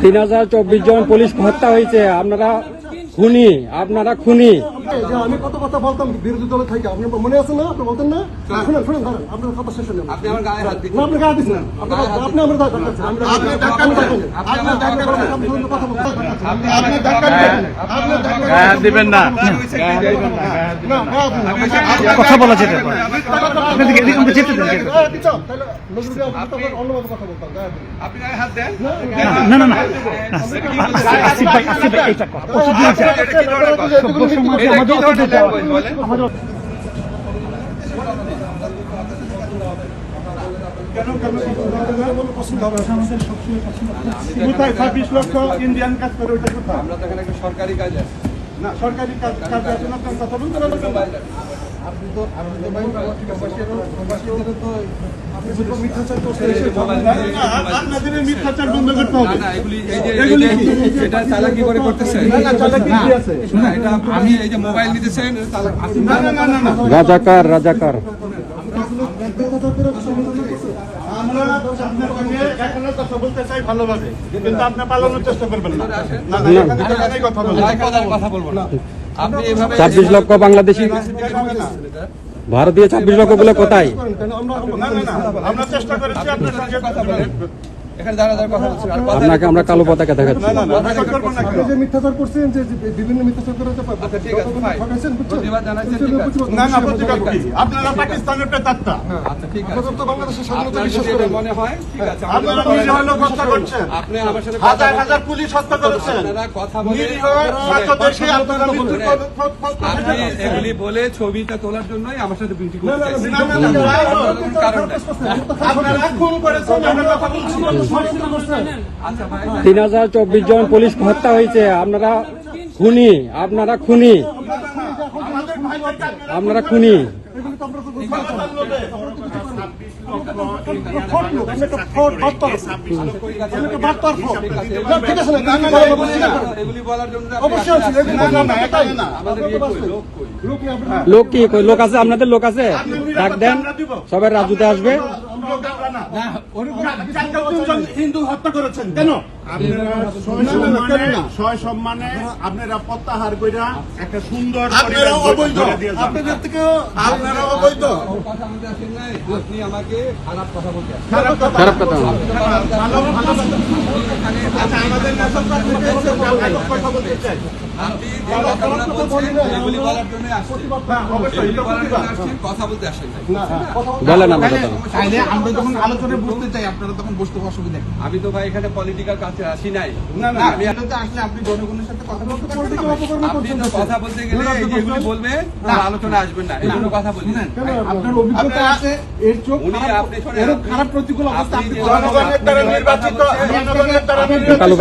তিন হাজার চব্বিশ জন পুলিশ হত্যা হয়েছে। আপনারা খুনি আপনারা খুনি। যে আমি কত কথা বলতাম বিরোধী দলে থেকে আপনার মনে আছে না আপনি বলতেন না শুনেন শুনেন ধরেন আপনার কথা শেষ হলেন আপনি আমার গায়ে হাত দিচ্ছেন। আপনি গায়ে দিচ্ছেন আপনি আপনি আমার আপনি ধাক্কা। আপনি ধাক্কা। আপনি কথা বলতেন আপনি আপনি ধাক্কা দিবেন আপনি গায়ে হাত দিবেন না না গায়ে দিবেন না কথা বলা যেতে পারে এদিকে দেন আপনি গায়ে আপনি হাত দেন না না না আসিফ ভাই আসিফ ভাই এটা কথা আমাদের আমাদের কেন কেন পছন্দ হবে? কোথায় ছাব্বিশ লক্ষ ইন্ডিয়ান কাজ করে ওটা কোথায়? আমরা তো এখানে সরকারি কাজ আছে। না সরকারি কাজ কাজ আছে না আপনার কথা বলতে পারবেন আপনি তো আপনি তো ভাই প্রবাসীরও প্রবাসীদেরও তো রাজাকার রাজাকার। আমরা আপনার সঙ্গে এখনও কথা বলতে চাই ভালোভাবে। কিন্তু আপনি পালানোর চেষ্টা করবেন না। কথা বলব না ছাব্বিশ লক্ষ বাংলাদেশি ভারতীয় ছাব্বিশ লক্ষগুলো কোথায়? আপনাকে আমরা কালো পতাকা দেখাচ্ছি না না না মিথ্যাচার করবেন না আপনি যে মিথ্যাচার করছেন যে যে বিভিন্ন মিথ্যাচার করে তো আচ্ছা ঠিক আছে ভাই ঠকাইছেন বুঝছেন প্রতিবাদ জানাচ্ছেন ঠিক আছে না না প্রতিবাদ কি আপনারা পাকিস্তানের পেতাত্তা আচ্ছা ঠিক আছে আপনারা তো বাংলাদেশের স্বাধীনতা বিশ্বাস করেন মনে হয় ঠিক আছে আপনারা নিজে হলো হত্যা করছেন আপনি আমার সাথে হাজার হাজার পুলিশ হত্যা করেছেন আপনারা কথা বলে আপনারা আপনি এগুলি ছবিটা তোলার জন্যই আমার সাথে বিউটি। আপনারা খুন করেছেন আমরা কথা বলছি তিন হাজার চব্বিশ জন পুলিশ হত্যা হয়েছে। আপনারা খুনি আপনারা খুনি। আপনারা খুনি। লোক, কি? লোক আছে? আপনাদের লোক আছে? ডাক দেন। সবাই রাজুতে আসবে। না। হিন্দু হত্যা করেছেন কেন আপনারা প্রত্যাহার কইরা একটা সুন্দর অবৈধ। আপনাদের থেকে অবৈধ। আপনি আমাকে খারাপ কথা বলতে খারাপ কথা খারাপ কথা। আচ্ছা আমাদের কথা বলতে চাই। আপনি? আমি তো ভাই এখানে পলিটিক্যাল কাছে আসি নাই। না না আমি আপনি জনগণের সাথে কথা বলতে পারবেন না। আপনি তো কথা বলতে গেলে এগুলি বলবেন আলোচনা আসবেন না। এই জন্য কথা বলি আপনার অভিজ্ঞতা আছে। এর চোখ উনি আপনি শোনেন, খারাপ প্রতিকূল অবস্থা আপনি আপনি জনগণের জনগণের দ্বারা নির্বাচিত জনগণের দ্বারা কালো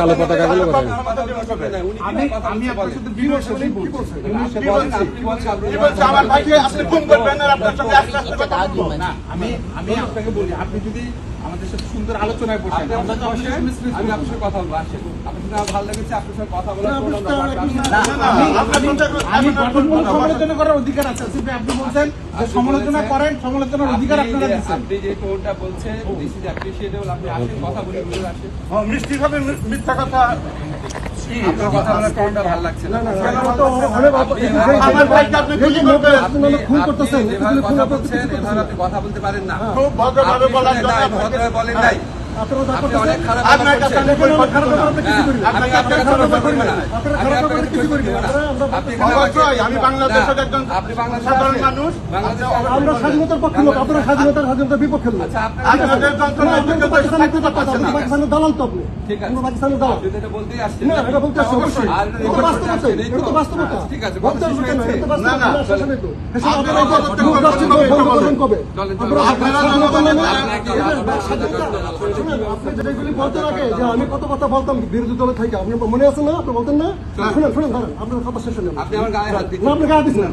কালো পতাকা গুলো কোথায় আমি আমি আপনার সাথে বিমর্শনই বলছি আপনি বলেন, আপনি বলেন, আপনি কি বলছে আমার ভাইকে আপনি খুন করবেন আর আপনার সঙ্গে আস্তে আস্তে কথা বলব। না আমি আমি আপনাকে বলি আপনি যদি আমাদের সাথে সুন্দর আলোচনায় বসেন আমি আপনার সাথে কথা বলব আসেন। আপনার সাথে ভালো লেগেছে আপনার সাথে কথা বলার জন্য আমরা না, podcast- না, আপনার সঙ্গে আমি গঠনমূলক সমালোচনা করার অধিকার আছে? আপনি বলছেন যে সমালোচনা করেন সমালোচনার অধিকার আপনারা দিচ্ছেন। আপনি যে টোনটা বলছেন দিস ইজ অ্যাপ্রিশিয়েটেবল আপনি আসেন কথা বলি বলে আসেন। মিষ্টি ভাবে মিথ্যা কথা। আপনার কথা বলার টোনটা ভালো লাগছে না। আমার ভাইকে আপনি গুলি করবেন আপনি খুন করতেছেন কথা বলছেন এভাবে আপনি কথা বলতে পারেন না। খুব ভদ্রভাবে বলার জন্য ভদ্রভাবে বলেন নাই। আমি। আমরা- বাংলাদেশের একজন সাধারণ মানুষ স্বাধীনতার পক্ষে লোক আপনারা স্বাধীনতার স্বাধীনতার বিপক্ষে লোক। আচ্ছা, পাকিস্তানের দালাল তো আপনি। দালাল। না এটা বলতে আসছে অবশ্যই। বাস্তবতা ঠিক আছে, কবে। আপনারা আপনি আমি কত কথা বলতাম বিরোধী মনে আছে না আপনি বলতেন না শুনেন আপনি আমার গায়ে হাত দিচ্ছেন।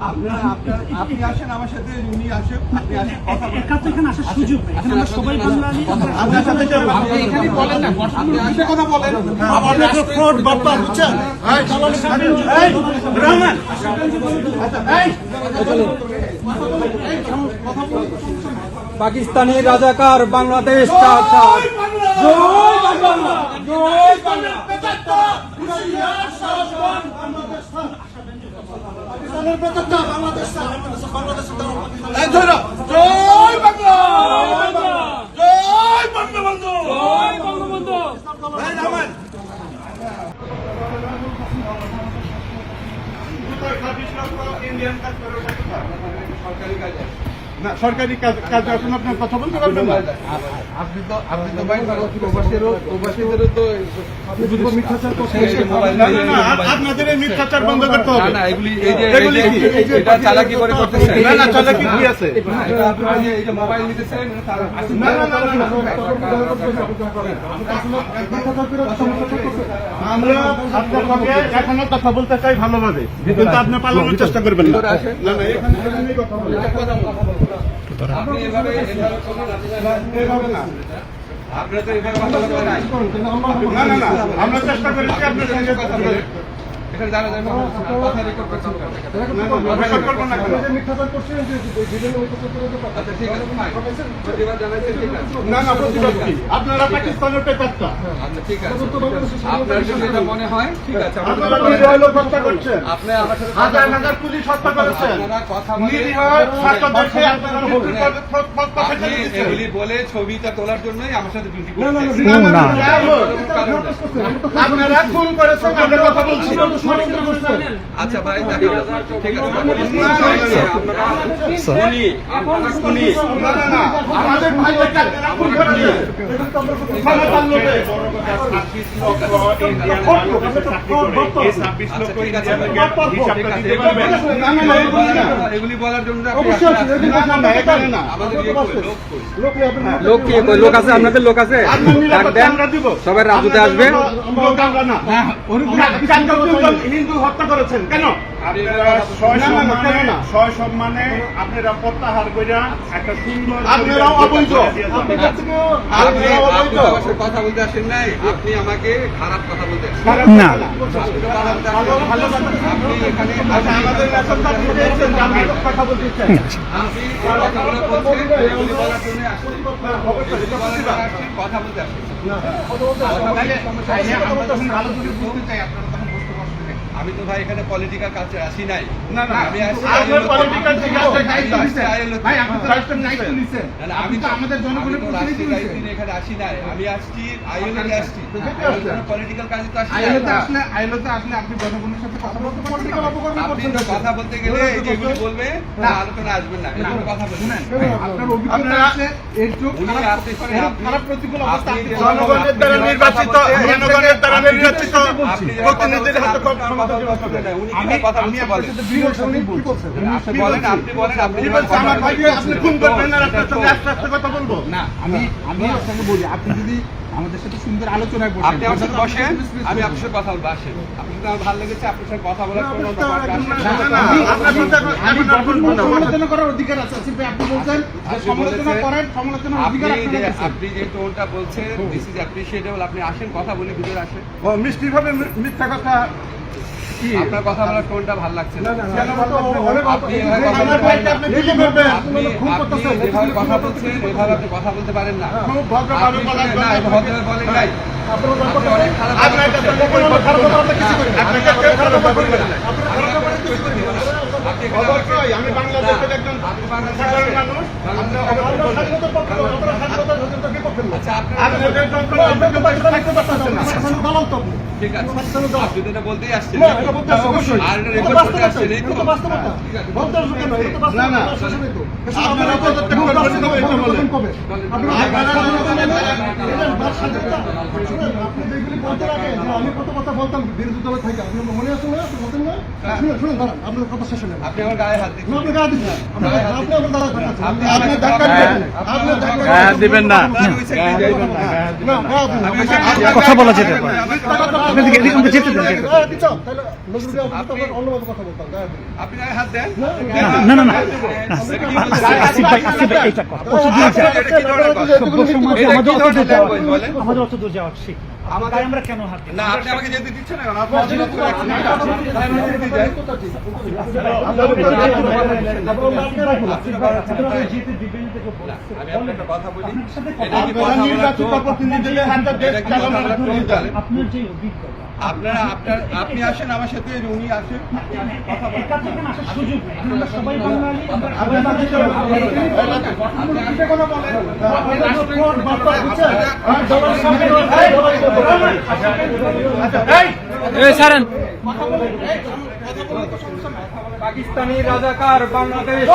আপনার আপনার- আপনি আসেন আমার সাথে উনি আসেন আপনি আসেন কথা বলেন। একা তো এখানে আসার সুযোগ নেই। এখানে আমরা সবাই বাঙালি আপনার সাথে আপনি এখানে বলেন না আপনি আসে কথা বলেন। আপনি একটা fraud বার্তা বুঝছেন? এই, এই, রহমান। এই, পাকিস্তানি রাজাকার বাংলাদেশ চাচার জয় বাংলা! জয় বাংলা! পাকিস্তানের বেতনটা বাংলাদেশ স্যার, বাংলাদেশের দাম পাকিস্তানের- এই ধরো জয় বাংলা জয় বঙ্গবন্ধু জয় বঙ্গবন্ধু এই নামান সরকারি কাজ না, সরকারি কাজ কাজ এখন আপনার কথা বলতে পারবেন না আপনি তো তো প্রবাসীরও প্রবাসীদেরও তো মিথ্যাচার আপনাদের এই মিথ্যাচার বন্ধ করতে হবে না এগুলি এই যে এগুলি এই কি? যে- এই যে এটা চালাকি করে করতেছেন না, না, চালাকি কি আছে? না, এটা আপনারা যে এই যে মোবাইল নিতেছেন না, না, না, না, না, আমরা আপনার সঙ্গে এখনও কথা বলতে চাই ভালোভাবে কিন্তু আপনি পালানোর চেষ্টা করবেন না না, না, এখানে কথা। আপনারা তো এভাবে কথা বলতে নাই না, না, না, আমরা চেষ্টা করেছি আপনার সঙ্গে কথা বলে। এখানে দাঁড়া দাঁড়া কথা রেকর্ড করছেন রেকর্ড করব না কেন? আচ্ছা ঠিক আছে প্রতিবাদ জানাচ্ছেন ঠিক আছে না না প্রতিবাদ কি? আপনারা পাকিস্তানের পেপারটা আচ্ছা ঠিক আছে আপনার যদি এটা মনে হয় ঠিক আছে আপনারা নিরীহ লোক হত্যা করছেন আপনি আমার সাথে হাজার হাজার পুলিশ হত্যা করেছেন আপনারা কথা বলে নিরীহ ছাত্রদেরকে আপনারা ছবিটা তোলার জন্যই আমার সাথে ডিউটি করছেন না, না, আপনারা করেছেন আমরা কথা বলছি। আচ্ছা ভাই ঠিক আমাদের এগুলি বলার জন্য লোক আছে আপনাদের লোক আছে। সবাই রাজুতে আসবে। তিনজন হিন্দু হত্যা করেছেন। কেন? ছয় সম্মানে আপনারা প্রত্যাহার কইরা একটা সুন্দর আপনারাও অবৈধ। কথা বলতে আসেন নাই। আপনি আমাকে খারাপ কথা বলতে না। আপনি তো খারাপ কথা ভালো ভালো কথা আপনি এখানে আচ্ছা, আমাদের নেতাটা আপনি পেয়েছেন, যে আপনি কথা বলতে আপনি এই কথাগুলো বলছেন এগুলি বলার জন্য আসছেন এগুলি বলার জন্য আসছেন, কথা বলতে আসছেন আমি তো ভাই এখানে পলিটিক্যাল কালচার আসি নাই। না, না, আমি তে। ভাই, আপনি তো রাষ্ট্রের দায়িত্ব নিছেন। না, না, আমি তো আমাদের জনগণের প্রতিনিধি দায়িত্ব এখানে আসি নাই। আমি আসছি আইএলওতে আসছি। পলিটিক্যাল কাজে তো আসি নাই। আপনি তো কথা বলতে গেলে এই যে এগুলি বলবে না। আলোচনা আসবেন না। এগুলো কথা বলবেন আপনারা জনগণের দ্বারা নির্বাচিত জনগণের দ্বারা নির্বাচিত প্রতিনিধিদের হাতে আপনি আমি আপনাকে বলি যদি আমাদের সাথে সুন্দর আমার সাথে আমি আপনার সাথে কথা বলব আসেন। আপনার সাথে আমার ভালো লেগেছে আপনার সাথে কথা বলার। সমালোচনা করার অধিকার আছে আপনি বলছেন যে আপনি সমালোচনা বলেছেন- সমালোচনার অধিকার আছে। আপনি যে টোনটা বলছেন দিস ইজ অ্যাপ্রিশিয়েটেবল আপনি আসেন কথা বলে ভিতরে আসেন। ও, মিষ্টিভাবে মি- মিথ্যা কথা আপনার কথা বলার টোনটা ভালো লাগছে না আপনি কথা বলতে পারেন না। বলছেন এভাবে আপনি কথা বলতে পারেন বলেন নাই। আমি বাংলাদেশের একজন মানুষ আপনি আছে আপনারা আপনারা? আপনারা আপনারা যেগুলি বলতে রাখেন আমি কত কথা বলতাম বিরোধী দলে থেকে আপনি মনে আছে না আপনি বলতেন না? শুনেন শুনেন দাঁড়ান। আপনার কথা শেষ হলেন আপনি আমার গায়ে হাত দিচ্ছেন। আপনি গায়ে দিচ্ছেন। আপনি আমার দাঁড়া আপনি ধাক্কা হ্যাঁ। হ্যাঁ, দিবেন। না। কথা বলা যেতে পারে। না। না না আসিফ ভাই ভাই এইটা কথা? আমাদের অত দূর যাওয়া ঠিক আমার আমরা কেন হাত না আপনি আমাকে যেতে দিচ্ছেন না। আমি আপনাকে কথা বলি এটা কি কথা বলার তো-? আপনার যে অভিজ্ঞতা আপনারা আপনার আপনি আসেন আমার সাথে উনি আসেন পাকিস্তানি রাজাকার বাংলাদেশ